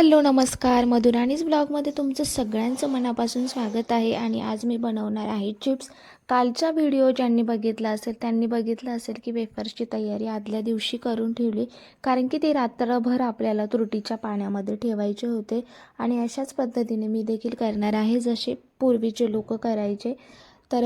Hello नमस्कार. मधुराणीज ब्लॉगमध्ये तुमचं सगळ्यांचं मनापासून स्वागत आहे आणि आज मी बनवणार आहे चिप्स. कालचा व्हिडिओ ज्यांनी बघितला असेल त्यांनी बघितलं असेल की वेफर्सची तयारी आदल्या दिवशी करून ठेवली. कारण की ते रात्रभर आपल्याला त्रुटीच्या पाण्यामध्ये ठेवायचे होते. आणि अशाच पद्धतीने मी देखील करणार आहे जसे पूर्वीचे लोक करायचे. तर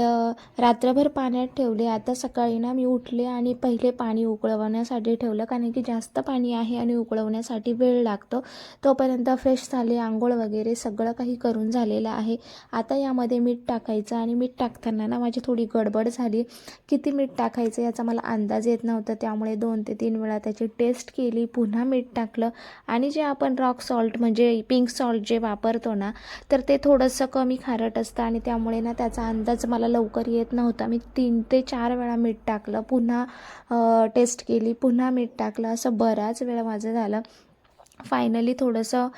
रात्रभर पाण्यात ठेवले. आता सकाळी ना मी उठले आणि पहिले पाणी उकळवण्यासाठी ठेवलं. कारण की जास्त पाणी आहे आणि उकळवण्यासाठी वेळ लागतो. तोपर्यंत फ्रेश झाले आंघोळ वगैरे सगळं काही करून झालेलं आहे. आता यामध्ये मीठ टाकायचं आणि मीठ टाकताना ना माझी थोडी गडबड झाली. किती मीठ टाकायचं याचा मला अंदाज येत नव्हता. त्यामुळे दोन ते तीन वेळा त्याची टेस्ट केली पुन्हा मीठ टाकलं. आणि जे आपण रॉक सॉल्ट म्हणजे पिंक सॉल्ट जे वापरतो ना तर ते थोडंसं कमी खारट असतं आणि त्यामुळे ना त्याचा अंदाज मला लवकर येत नव्हता. मी तीन ते चार वेळा मीठ टाकलं. पुन्हा टेस्ट केली. पुन्हा मीठ टाकलं. असं बराच वेळा माझं झालं. फायनली थोडंसं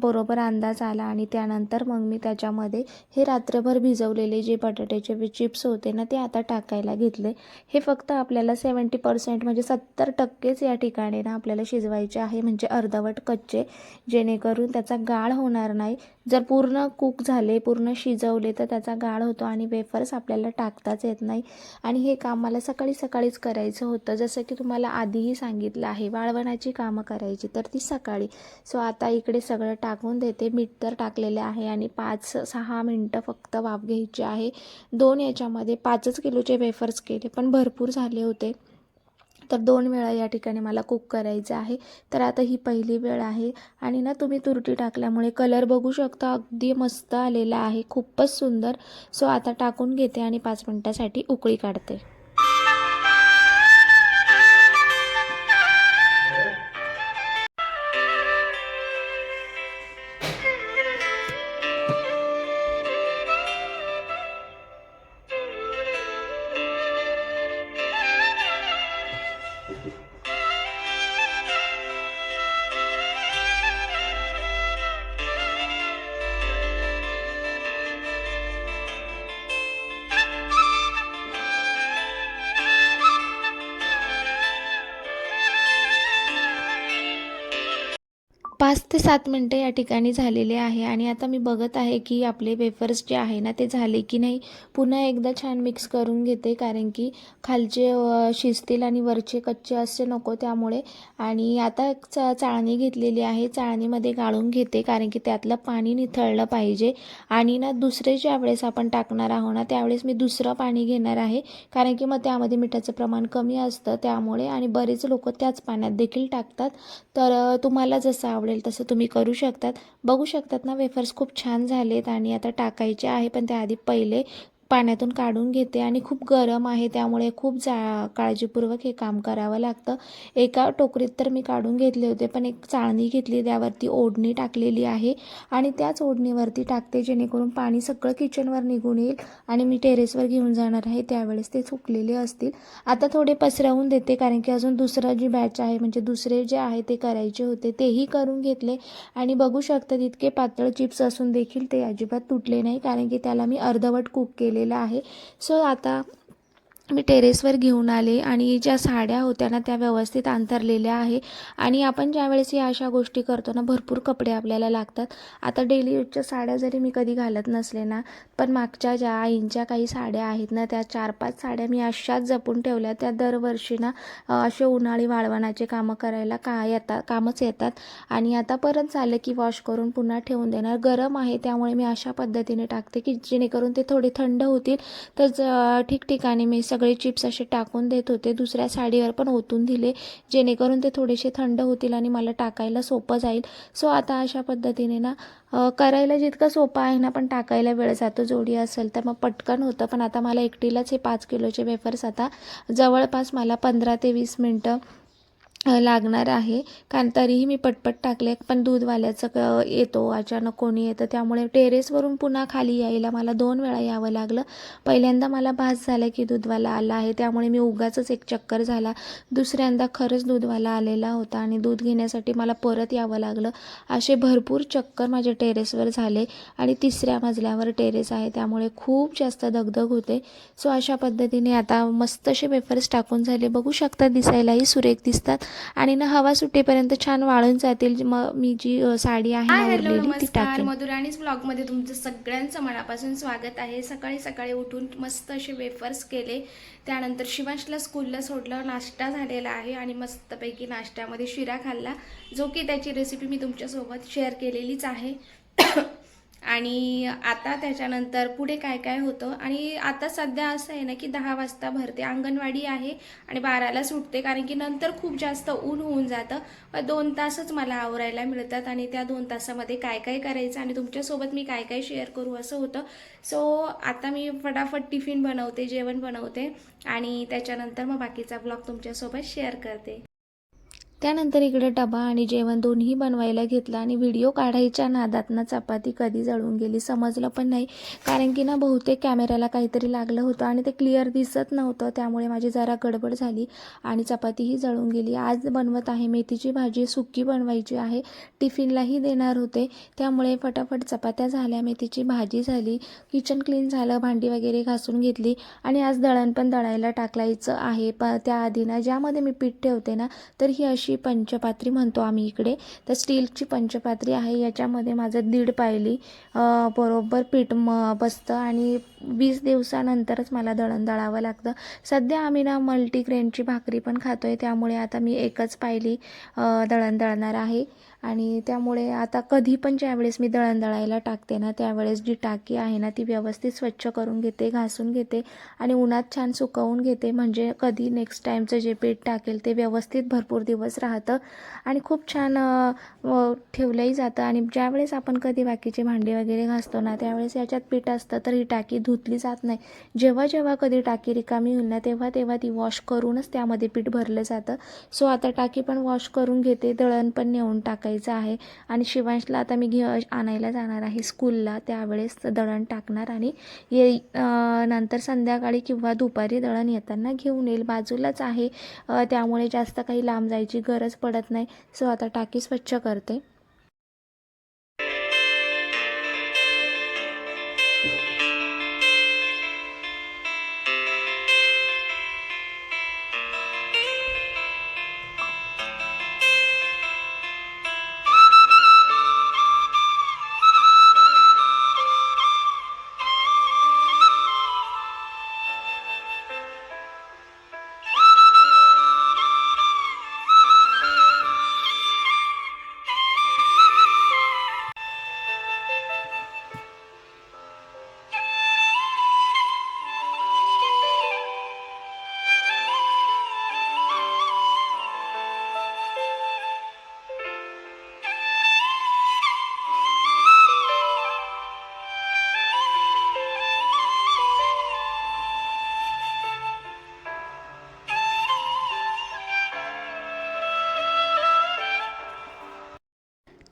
बरोबर अंदाज आला आणि त्यानंतर मग मी त्याच्यामध्ये हे रात्रभर भिजवलेले जे बटाट्याचे चिप्स होते ना ते आता टाकायला घेतले. हे फक्त आपल्याला सेवन्टी पर्सेंट म्हणजे सत्तर टक्केच या ठिकाणी ना आपल्याला शिजवायचे आहे. म्हणजे अर्धवट कच्चे. जेणेकरून त्याचा गाळ होणार नाही. जर पूर्ण कुक झाले पूर्ण शिजवले तर त्याचा गाळ होतो आणि वेफर्स आपल्याला टाकताच येत नाही. आणि हे काम मला सकाळी सकाळीच करायचं होतं. जसं की तुम्हाला आधीही सांगितलं आहे वाळवणाची कामं करायची तर ती सकाळी. सो आता इकडे सगळं टाकून देते. मीठ तर टाकलेले आहे आणि पाच सहा मिनटं फक्त वाफ घ्यायची आहे. दोन याच्यामध्ये पाचच किलोचे वेफर्स केले पण भरपूर झाले होते. तर दोन वेळा या ठिकाणी मला कुक करायचं आहे. तर आता ही पहिली वेळ आहे आणि ना तुम्ही तुरटी टाकल्यामुळे कलर बघू शकता. अगदी मस्त आलेला आहे. खूपच सुंदर. सो आता टाकून घेते आणि पाच मिनटासाठी उकळी काढते. पाच ते सात मिनटं या ठिकाणी झालेले आहे आणि आता मी बघत आहे की आपले वेफर्स जे आहे ना ते झाले की नाही पुन्हा एकदा छान मिक्स करून घेते कारण की खालचे शिजतील आणि वरचे कच्चे असे नको त्यामुळे. आणि आता एक चा चाळणी घेतलेली आहे चाळणीमध्ये गाळून घेते कारण की त्यातलं पाणी निथळलं पाहिजे. आणि ना दुसरे ज्या वेळेस आपण टाकणार आहोत ना त्यावेळेस मी दुसरं पाणी घेणार आहे कारण की मग त्यामध्ये मिठाचं प्रमाण कमी असतं त्यामुळे आणि बरेच लोक त्याच पाण्यात देखील टाकतात. तर तुम्हाला जसं आवडेल तसं तुम्ही करू शकतात. बघू शकतात ना वेफर्स खूप छान झालेत आणि आता टाकायचे आहे पण त्याआधी पहिले पाण्यातून काढून घेते आणि खूप गरम आहे त्यामुळे खूप जा काळजीपूर्वक हे काम करावं लागतं. एका टोकरीत तर मी काढून घेतले होते पण एक चाळणी घेतली त्यावरती ओढणी टाकलेली आहे आणि त्याच ओढणीवरती टाकते जेणेकरून पाणी सगळं किचनवर निघून येईल आणि मी टेरेसवर घेऊन जाणार आहे त्यावेळेस ते सुकलेले असतील. आता थोडे पसरवून देते कारण की अजून दुसरं जी बॅच आहे म्हणजे दुसरे जे आहे ते करायचे होते तेही करून घेतले. आणि बघू शकतात इतके पातळ चिप्स असून देखील ते अजिबात तुटले नाही कारण की त्याला मी अर्धवट कुक केलेलं आहे. सो आता मी टेरेसवर घेऊन आले आणि ज्या साड्या होत्या ना त्या व्यवस्थित अंतरलेल्या आहे. आणि आपण ज्यावेळेस या अशा गोष्टी करतो ना भरपूर कपडे आपल्याला लागतात. आता डेली यूजच्या साड्या जरी मी कधी घालत नसले ना पण मागच्या ज्या आईंच्या काही साड्या आहेत ना त्या चार पाच साड्या मी अशाच जपून ठेवल्या. त्या दरवर्षी ना असे उन्हाळी वाळवणाचे कामं करायला का येतात कामच येतात. आणि आता परत झालं की वॉश करून पुन्हा ठेवून देणार. गरम आहे त्यामुळे मी अशा पद्धतीने टाकते की जेणेकरून ते थोडे थंड होतील. तर ठिकठिकाणी मी सगळे चिप्स असे टाकून देत होते. दुसऱ्या साडीवर पण ओतून दिले जेणेकरून ते थोडेसे थंड होतील आणि मला टाकायला सोपं जाईल. सो आता अशा पद्धतीने ना करायला जितकं सोपं आहे ना पण टाकायला वेळ जातो. जोडी असेल तर मग पटकन होतं. पण आता मला एकटीलाच हे पाच किलोचे वेफर्स आता जवळपास मला पंधरा ते वीस मिनटं लागणार आहे. कारण तरीही मी पटपट टाकले पण दूधवाल्याचं क येतो अचानक कोणी येतं त्यामुळे टेरेसवरून पुन्हा खाली यायला मला दोन वेळा यावं लागलं. पहिल्यांदा मला भास झाला की दूधवाला आला आहे त्यामुळे मी उगाचच एक चक्कर झाला. दुसऱ्यांदा खरंच दूधवाला आलेला होता आणि दूध घेण्यासाठी मला परत यावं लागलं. असे भरपूर चक्कर माझ्या टेरेसवर झाले आणि तिसऱ्या मजल्यावर टेरेस आहे त्यामुळे खूप जास्त दगदग होते. सो अशा पद्धतीने आता मस्त असे वेफर्स टाकून झाले. बघू शकता दिसायलाही सुरेख दिसतात. आणि ना हवा सुटेपर्यंत छान वाळून जातील. मग मी जी साडी आहे ती नमस्कार. टाकेन. मधुराणीच ब्लॉगमध्ये तुमचं सगळ्यांचं मनापासून स्वागत आहे. सकाळी सकाळी उठून मस्त असे वेफर्स केले. त्यानंतर शिवांशला स्कूलला सोडलं. नाश्ता झालेला आहे आणि मस्तपैकी नाश्त्यामध्ये शिरा खाल्ला जो की त्याची रेसिपी मी तुमच्यासोबत शेअर केलेलीच आहे. आणि आता त्याच्यानंतर पुढे काय काय होतं? आणि आता सध्या असं आहे ना की दहा वाजता भरते. अंगणवाडी आहे आणि बाराला सुटते कारण की नंतर खूप जास्त ऊन होऊन जातं. दोन तासच मला आवरायला मिळतात आणि त्या दोन तासामध्ये काय काय करायचं आणि तुमच्यासोबत मी काय काय शेअर करू असं होतं. सो आता मी फटाफट टिफिन बनवते जेवण बनवते आणि त्याच्यानंतर मग बाकीचा ब्लॉग तुमच्यासोबत शेअर करते. त्यानंतर इकडे डबा आणि जेवण दोन्ही बनवायला घेतलं आणि व्हिडिओ काढायच्या नादात ना चपाती कधी जळून गेली समजलं पण नाही. कारण की ना बहुतेक कॅमेऱ्याला काहीतरी लागलं होतं आणि ते क्लिअर दिसत नव्हतं त्यामुळे माझी जरा गडबड झाली आणि चपातीही जळून गेली. आज बनवत आहे मेथीची भाजी सुकी बनवायची आहे. टिफिनलाही देणार होते. त्यामुळे फटाफट चपात्या झाल्या मेथीची भाजी झाली किचन क्लीन झालं भांडी वगैरे घासून घेतली आणि आज दळण पण दळायला टाकलायचं आहे. प त्याआधी ना ज्यामध्ये मी पीठ ठेवते ना तर ही अशी पंचपात्री म्हणतो आम्ही इकडे. तर स्टीलची पंचपात्री आहे. याच्यामध्ये माझं दीड पायली बरोबर पीठ म बसतं आणि वीस दिवसानंतरच मला दळण दळावं लागतं. सध्या आम्ही ना मल्टीग्रेनची भाकरी पण खातो आहे त्यामुळे आता मी एकच पायली दळण दळणार आहे. आणि त्यामुळे आता कधी पण ज्यावेळेस मी दळण दळायला टाकते ना त्यावेळेस जी टाकी आहे ना ती व्यवस्थित स्वच्छ करून घेते घासून घेते आणि उन्हात छान सुकवून घेते. म्हणजे कधी नेक्स्ट टाईमचं जे पीठ टाकेल ते व्यवस्थित भरपूर दिवस राहतं आणि खूप छान ठेवलंही जातं. आणि ज्यावेळेस आपण कधी बाकीचे भांडी वगैरे घासतो ना त्यावेळेस याच्यात पीठ असतं तर ही टाकी धुतली जात नाही. जेव्हा जेव्हा कधी टाकी रिकामी होईल ना तेव्हा तेव्हा ती वॉश करूनच त्यामध्ये पीठ भरलं जातं. सो आता टाकी पण वॉश करून घेते दळण पण नेऊन टाकायचं आहे. आणि शिवांशला आता मी घे आणायला जाणार आहे स्कूलला. त्यावेळेस दळण टाकणार आणि ये नंतर संध्याकाळी किंवा दुपारी दळण येताना घेऊन येईल. बाजूलाच आहे. त्यामुळे जास्त काही लांब जायची गरज पडत नाही. सो आता टाकी स्वच्छ करते.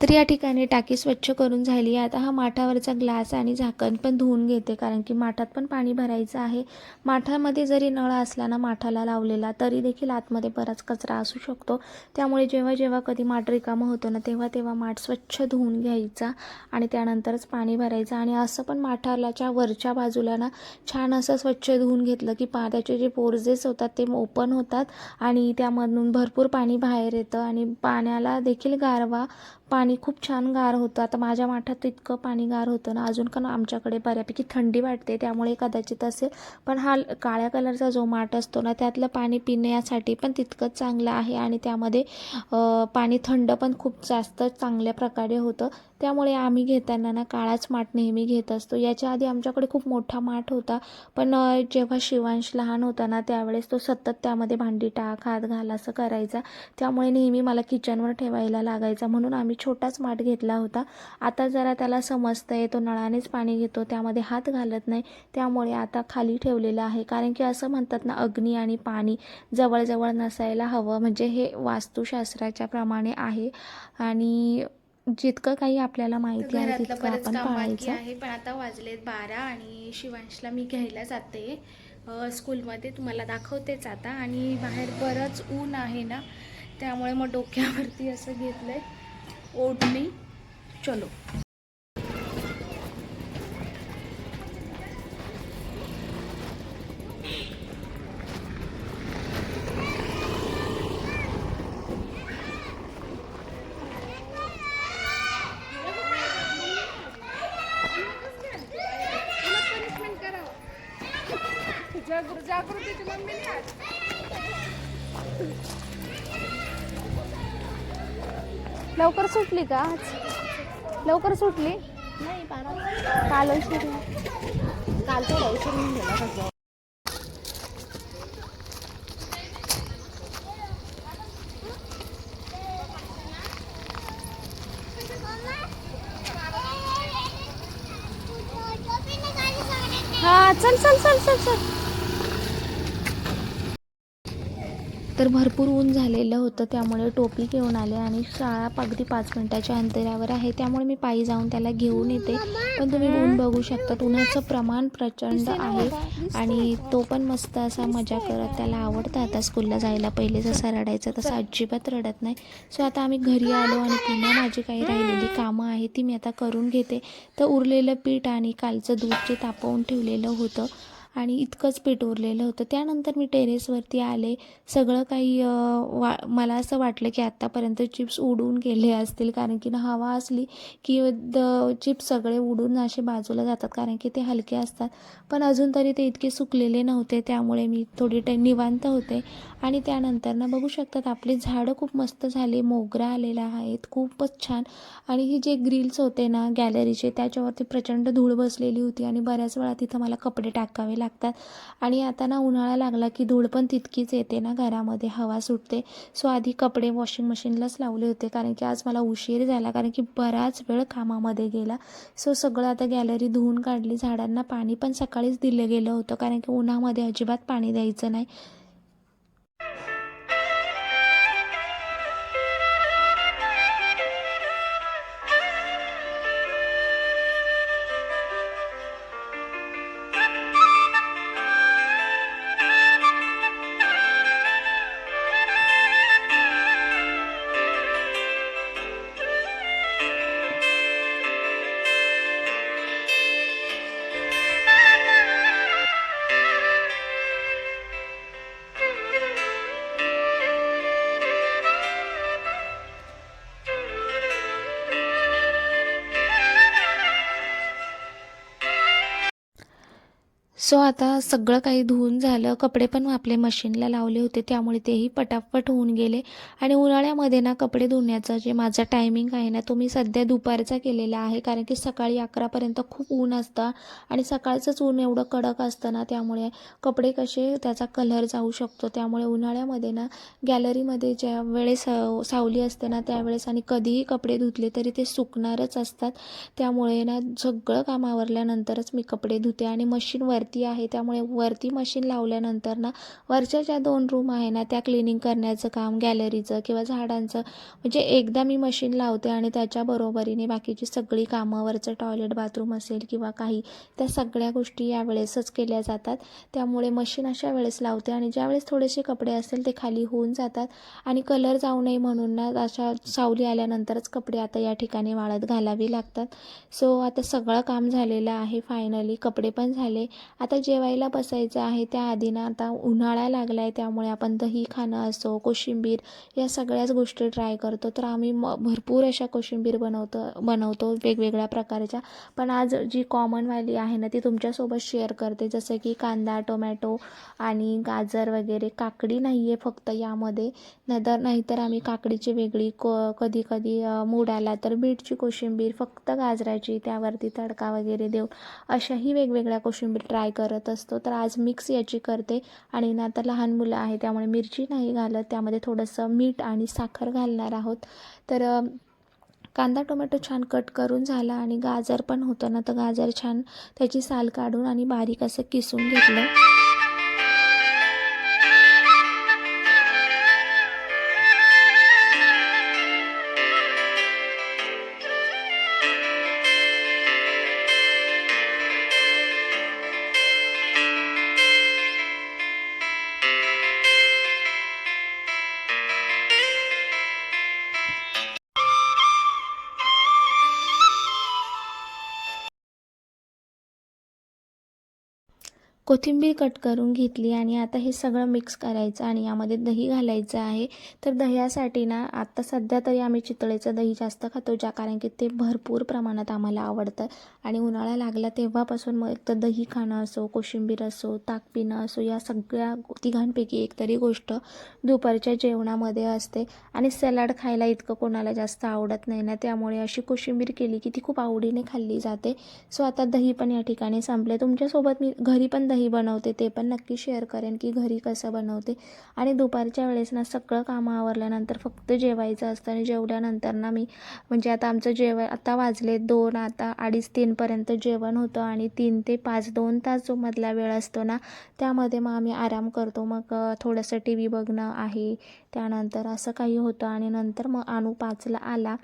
तर या ठिकाणी टाकी स्वच्छ करून झाली आता हा माठावरचा ग्लास आणि झाकण पण धुवून घेते कारण की माठात पण पाणी भरायचं आहे. माठामध्ये जरी नळ असला ना माठाला लावलेला तरी देखील आतमध्ये बराच कचरा असू शकतो. त्यामुळे जेव्हा जेव्हा कधी माठ रिकामं होतं ना तेव्हा तेव्हा माठ स्वच्छ धुवून घ्यायचा आणि त्यानंतरच पाणी भरायचं. आणि असं पण माठालाच्या वरच्या बाजूला ना छान असं स्वच्छ धुवून घेतलं की पा त्याचे जे पोर्जेस होतात ते ओपन होतात आणि त्यामधून भरपूर पाणी बाहेर येतं आणि पाण्याला देखील गारवा पाणी खूप छान गार होतं. आता माझ्या माठात इतकं पाणी गार होतं ना अजून पण आमच्याकडे बऱ्यापैकी थंडी वाटते त्यामुळे कदाचित असेल. पण हा काळ्या कलरचा जो माठ असतो ना त्यातलं पाणी पिण्यासाठी पण तितकंच चांगलं आहे आणि त्यामध्ये पाणी थंड पण खूप जास्त चांगल्या प्रकारे होतं. त्यामुळे आम्ही घेताना ना काळाच माठ नेहमी घेत असतो. याच्या आधी आमच्याकडे खूप मोठा माठ होता. पण जेव्हा शिवांश लहान होता ना त्यावेळेस तो सतत त्यामध्ये भांडी टाक हात घाल असं करायचा. त्यामुळे नेहमी मला किचनवर ठेवायला लागायचा. म्हणून आम्ही छोटाच माठ घेतला होता. आता जरा त्याला समजतंय तो नळानेच पाणी घेतो त्यामध्ये हात घालत नाही. त्यामुळे आता खाली ठेवलेलं आहे. कारण की असं म्हणतात ना अग्नी आणि पाणी जवळजवळ नसायला हवं. म्हणजे हे वास्तुशास्त्राच्या प्रमाणे आहे. आणि जितकं काही आपल्याला माहिती आहे तितकं आपण पाळायचं. आहे पण आता वाजलेत बारा आणि शिवांशला मी घ्यायला जाते. स्कूलमध्ये तुम्हाला दाखवतेच आता आणि बाहेर बरंच ऊन आहे ना त्यामुळे मग डोक्यावरती असं घेतलंय. ओढणी चलो. सुटली का आज? लवकर सुटली? नाही काल उशीर काल थोडा गेला हा चल चल चल चल चल. तर भरपूर ऊन झालेलं होतं त्यामुळे टोपी घेऊन आले आणि शाळा अगदी पाच मिनिटाच्या अंतरावर आहे. त्यामुळे मी पायी जाऊन त्याला घेऊन येते. पण तुम्ही ऊन बघू शकता उन्हाचं प्रमाण प्रचंड आहे आणि तो पण मस्त असा मजा करत त्याला आवडतं. आता स्कूलला जायला पहिले जसा रडायचा तसा अजिबात रडत नाही. सो आता आम्ही घरी आलो आणि पुन्हा माझी काही राहिलेली कामं आहे ती मी आता करून घेते. तर उरलेलं पीठ आणि कालचं दूध जे तापवून ठेवलेलं होतं आणि इतकंच पीठ उरलेलं होतं. त्यानंतर मी टेरेसवरती आले. सगळं काही वा मला असं वाटलं की आत्तापर्यंत चिप्स उडून गेले असतील. कारण की ना हवा असली की द चिप्स सगळे उडून असे बाजूला जातात. कारण की ते हलके असतात. पण अजून तरी ते इतके सुकलेले नव्हते. त्यामुळे मी थोडी टे निवांत होते. आणि त्यानंतर ना बघू शकतात आपले झाडं खूप मस्त झाले. मोगरा आलेला आहेत. खूपच छान. आणि ही जे ग्रिल्स होते ना गॅलरीचे त्याच्यावरती प्रचंड धूळ बसलेली होती. आणि बऱ्याच वेळा तिथं मला कपडे टाकावे लागतात. आणि आता ना उन्हाळा लागला की धूळ पण तितकीच येते ना घरामध्ये हवा सुटते. सो आधी कपडे वॉशिंग मशीनलाच लावले होते कारण की आज मला उशीर झाला कारण की बराच वेळ कामामध्ये गेला. सो सगळं आता गॅलरी धुवून काढली झाडांना पाणी पण सकाळीच दिलं गेलं होतं कारण की उन्हामध्ये अजिबात पाणी द्यायचं नाही. सो आता सगळं काही धुवून झालं. कपडे पण आपले मशीनला लावले होते. त्यामुळे तेही पटापट होऊन गेले. आणि उन्हाळ्यामध्ये ना कपडे धुण्याचं जे माझा टायमिंग आहे ना तो मी सध्या दुपारचा केलेला आहे. कारण की सकाळी अकरापर्यंत खूप ऊन असतं. आणि सकाळचंच ऊन एवढं कडक असतं ना त्यामुळे कपडे कसे त्याचा कलर जाऊ शकतो. त्यामुळे उन्हाळ्यामध्ये ना गॅलरीमध्ये ज्या वेळेस सावली असते ना त्यावेळेस आणि कधीही कपडे धुतले तरी ते सुकणारच असतात. त्यामुळे ना सगळं काम आवरल्यानंतरच मी कपडे धुते. आणि मशीनवरती वरती आहे. त्यामुळे वरती मशीन लावल्यानंतर ना वरच्या ज्या दोन रूम आहे ना त्या क्लिनिंग करण्याचं काम गॅलरीचं किंवा झाडांचं म्हणजे एकदा मी मशीन लावते आणि त्याच्या बरोबरीने बाकीची सगळी कामं वरचं टॉयलेट बाथरूम असेल किंवा काही त्या सगळ्या गोष्टी यावेळेसच केल्या जातात. त्यामुळे मशीन अशा वेळेस लावते आणि ज्यावेळेस थोडेसे कपडे असेल ते खाली होऊन जातात. आणि कलर जाऊ नये म्हणून ना अशा सावली आल्यानंतरच कपडे आता या ठिकाणी वाळत घालावी लागतात. सो आता सगळं काम झालेलं आहे फायनली कपडे पण झाले. आता जेवायला बसायचं आहे त्याआधी ना आता उन्हाळा लागला आहे त्यामुळे आपण दही खाणं असो कोशिंबीर या सगळ्याच गोष्टी ट्राय करतो. तर आम्ही म भरपूर अशा कोशिंबीर बनवतो बनवतो वेगवेगळ्या प्रकारच्या. पण आज जी कॉमनवाली आहे ना ती तुमच्यासोबत शेअर करते. जसं की कांदा टोमॅटो आणि गाजर वगैरे. काकडी नाही आहे फक्त यामध्ये. नंतर नाहीतर आम्ही काकडीची वेगळी क कधी कधी मूड आला तर बीटची कोशिंबीर फक्त गाजराची त्यावरती तडका वगैरे देऊन अशाही वेगवेगळ्या कोशिंबीर ट्राय करत असतो. तर आज मिक्स याची करते आणि ना आता लहान मुलं आहे त्यामुळे मिरची नाही घालत. त्यामध्ये थोडंसं मीठ आणि साखर घालणार आहोत. तर कांदा टोमॅटो छान कट करून झाला आणि गाजर पण होतं ना तर गाजर छान त्याची साल काढून आणि बारीक असं किसून घेतलं. कोथिंबीर कट करून घेतली आणि आता हे सगळं मिक्स करायचं आणि यामध्ये दही घालायचं आहे. तर दह्यासाठी ना आत्ता सध्या तरी आम्ही चितळेचं दही जास्त खातो ज्या कारण की ते भरपूर प्रमाणात आम्हाला आवडतं. आणि उन्हाळा लागला तेव्हापासून मग एक तर दही खाणं असो कोशिंबीर असो ताक पिणं असो या सगळ्या तिघांपैकी एक तरी गोष्ट दुपारच्या जेवणामध्ये असते. आणि सॅलड खायला इतकं कोणाला जास्त आवडत नाही ना त्यामुळे अशी कोशिंबीर केली की ती खूप आवडीने खाल्ली जाते. सो आता दही पण या ठिकाणी संपले तुमच्यासोबत मी घरी पण दही बनवते ते पण नक्की शेअर करेन की घरी कसं बनवते. आणि दुपारच्या वेळेस ना सगळं कामं आवरल्यानंतर फक्त जेवायचं असतं आणि जेवल्यानंतर ना मी म्हणजे आता आमचं जेवण आता वाजले दोन आता अडीच तीनपर्यंत जेवण होतं आणि तीन ते पाच दोन तास जो मधला वेळ असतो ना त्यामध्ये मग आम्ही आराम करतो. मग थोडंसं टी व्ही बघणं आहे त्यानंतर असं काही होतं आणि नंतर मग आणू पाचला आला.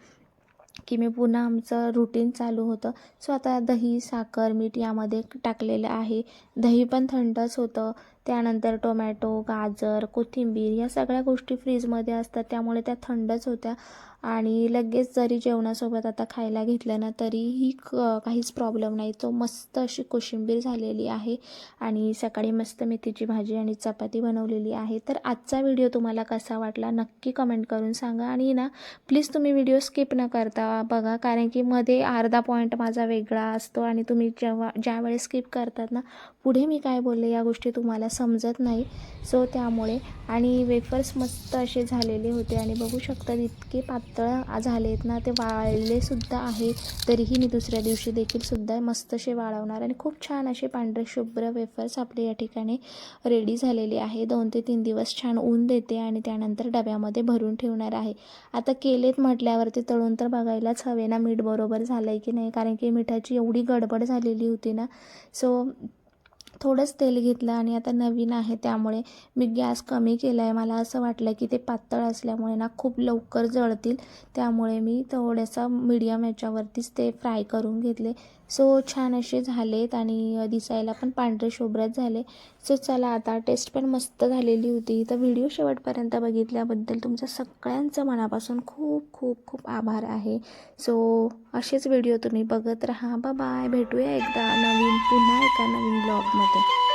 की मी पुन्हा आमचं रुटीन चालू होतं. सो आता दही साखर मीठ यामध्ये टाकलेलं आहे. दही पण थंडच होतं. त्यानंतर टोमॅटो गाजर कोथिंबीर या सगळ्या गोष्टी फ्रीजमध्ये असतात. त्यामुळे त्या थंडच होत्या. आणि लगेच जरी जेवणासोबत आता खायला घेतलं ना तरीही क काहीच प्रॉब्लेम नाही. तो मस्त अशी कोशिंबीर झालेली आहे. आणि सकाळी मस्त मेथीची भाजी आणि चपाती बनवलेली आहे. तर आजचा व्हिडिओ तुम्हाला कसा वाटला नक्की कमेंट करून सांगा. आणि ना प्लीज तुम्ही व्हिडिओ स्किप न करता बघा कारण की मध्ये अर्धा पॉईंट माझा वेगळा असतो. आणि तुम्ही जेव्हा ज्यावेळेस स्किप करतात ना पुढे मी काय बोलले या गोष्टी तुम्हाला समजत नाही. सो त्यामुळे आणि वेफर्स मस्त असे झालेले होते आणि बघू शकतात इतके पातळ झालेत ना ते वाळलेसुद्धा आहे. तरीही मी दुसऱ्या दिवशी देखील सुद्धा मस्त असे वाळवणार आणि खूप छान असे पांढरे शुभ्र वेफर्स आपले या ठिकाणी रेडी झालेले आहे. दोन ते तीन दिवस छान ऊन देते आणि त्यानंतर डब्यामध्ये भरून ठेवणार आहे. आता केलेत म्हटल्यावरती तळून तर बघायलाच हवे ना मीठ बरोबर झालं आहे की नाही? कारण की मिठाची एवढी गडबड झालेली होती ना. सो थोडंच तेल घेतलं आणि आता नवीन आहे त्यामुळे मी गॅस कमी केला आहे मला असं वाटलं की ते पातळ असल्यामुळे ना खूप लवकर जळतील. त्यामुळे मी थोडंसं मीडियम याच्यावरतीच ते फ्राय करून घेतले. सो छान असे झालेत आणि दिसायला पण पांढरे शोभरात झाले. सो चला आता टेस्ट पण मस्त झालेली होती. तर व्हिडिओ शेवटपर्यंत बघितल्याबद्दल तुमचं सगळ्यांचं मनापासून खूप खूप खूप आभार आहे. सो असेच व्हिडिओ तुम्ही बघत राहा. बाय भेटूया एकदा नवीन पुन्हा एका नवीन ब्लॉगमध्ये